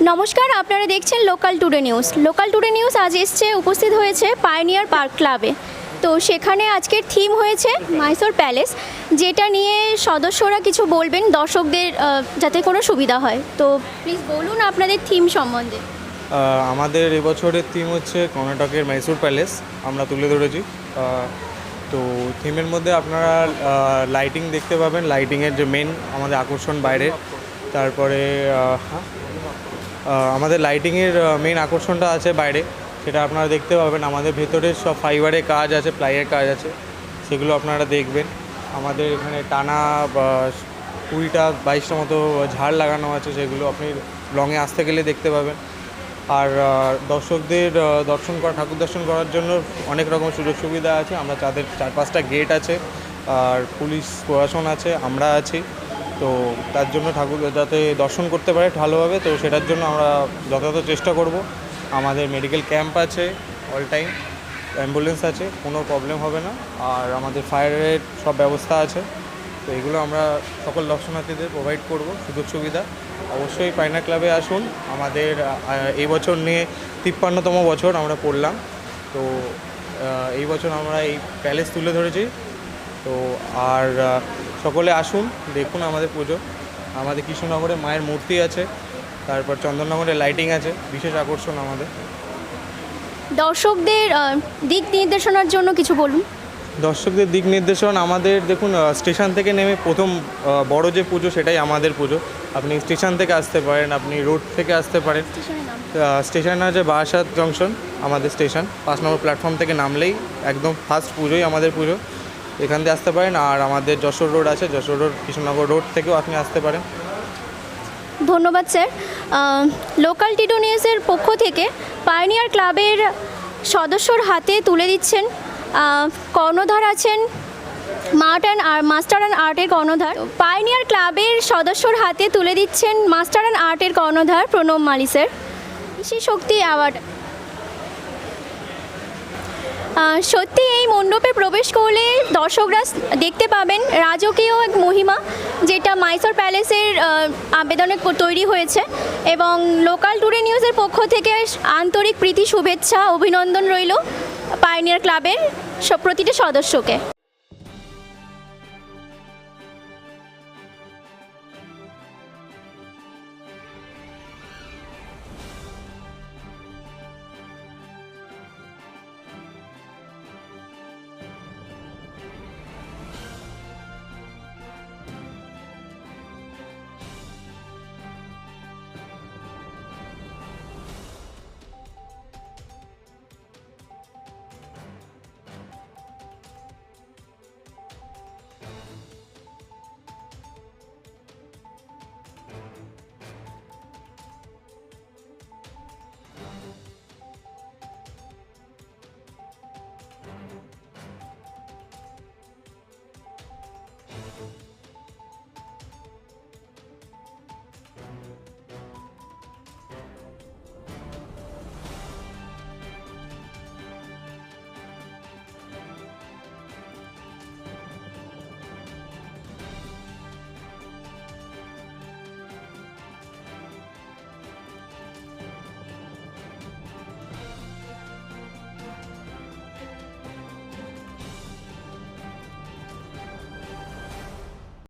নমস্কার আপনারা দেখছেন local today news local today news আজ এসছে উপস্থিত হয়েছে পায়নিয়ার পার্ক ক্লাবে তো সেখানে আজকের থিম হয়েছে মাইসোর প্যালেস যেটা নিয়ে সদস্যরা কিছু বলবেন দর্শকদের যাতে কোনো সুবিধা হয়। তো প্লিজ বলুন আপনাদের থিম সম্বন্ধে। আমাদের এবছরের থিম হচ্ছে কর্ণাটকের মাইসুর প্যালেস আমরা তুলে ধরেছি। তো থিমের মধ্যে আপনারা লাইটিং দেখতে পাবেন। লাইটিংয়ের যে মেন আমাদের আকর্ষণ বাইরে। তারপরে আহ, আমাদের লাইটিংয়ের মেন আকর্ষণটা আছে বাইরে। সেটা আপনারা দেখতে পাবেন। আমাদের ভেতরে সব ফাইবারের কাজ আছে প্লাইয়ের কাজ আছে। সেগুলো আপনারা দেখবেন। আমাদের এখানে টানা কুড়িটা, বাইশটা মতো ঝাড় লাগানো আছে সেগুলো। আপনি লংয়ে আসতে গেলে দেখতে পাবেন। আর দর্শকদের দর্শন করা, ঠাকুর দর্শন করার জন্য অনেক রকম সুযোগ সুবিধা আছে। আমরা তাদের চার পাঁচটা গেট আছে। আর পুলিশ প্রশাসন আছে, আমরা আছি। তো তার জন্য ঠাকুর যাতে দর্শন করতে পারে ভালোভাবে তো সেটার জন্য আমরা যথাযথ চেষ্টা করব। আমাদের মেডিকেল ক্যাম্প আছে অল টাইম অ্যাম্বুলেন্স আছে, কোনো প্রবলেম হবে না। আর আমাদের ফায়ারের সব ব্যবস্থা আছে। তো এগুলো আমরা সকল দর্শনার্থীদের প্রোভাইড করব, সুযোগ সুবিধা। অবশ্যই পাইনা ক্লাবে আসুন। আমাদের এই বছর নিয়ে তিপ্পান্নতম বছর আমরা পড়লাম তো এই বছর আমরা এই প্যালেস তুলে ধরেছি। তো, আর সকলে আসুন দেখুন আমাদের পুজো। আমাদের কৃষ্ণনগরে মায়ের মূর্তি আছে তারপর চন্দননগরে লাইটিং আছে বিশেষ আকর্ষণ আমাদের। দর্শকদের দিক নির্দেশনার জন্য কিছু বলুন। দর্শকদের দিক নির্দেশন আমাদের দেখুন স্টেশন থেকে নেমে প্রথম বড় যে পুজো সেটাই আমাদের পুজো। আপনি স্টেশন থেকে আসতে পারেন আপনি রোড থেকে আসতে পারেন। স্টেশন আছে বারাসাত জংশন আমাদের স্টেশন। পাঁচ নম্বর প্ল্যাটফর্ম থেকে নামলেই একদম ফার্স্ট পুজোই আমাদের পুজো। এখান দিয়ে আসতে পারেন আর আমাদের যশোর রোড আছে, যশোর রোড, কৃষ্ণনগর রোড থেকেও আপনি আসতে পারেন। ধন্যবাদ, স্যার। লোকাল টিডো নিউজের পক্ষ থেকে পাইনিয়ার ক্লাবের সদস্যর হাতে তুলে দিচ্ছেন কর্ণধার আছেন মার্ট অ্যান্ড আর মাস্টার অ্যান্ড আর্টের কর্ণধার। পাইনিয়ার ক্লাবের সদস্যর হাতে তুলে দিচ্ছেন মাস্টার অ্যান্ড আর্টের কর্ণধার প্রণব মালি, স্যার। শক্তি অ্যাওয়ার্ড সত্যি এই মণ্ডপে প্রবেশ করলে দর্শকরা দেখতে পাবেন রাজকীয় এক মহিমা, যেটা মাইসোর প্যালেসের আবেদনে তৈরি হয়েছে এবং লোকাল টুডে নিউজের পক্ষ থেকে আন্তরিক প্রীতি, শুভেচ্ছা, অভিনন্দন রইল পাইনিয়ার ক্লাবের প্রতিটি সদস্যকে।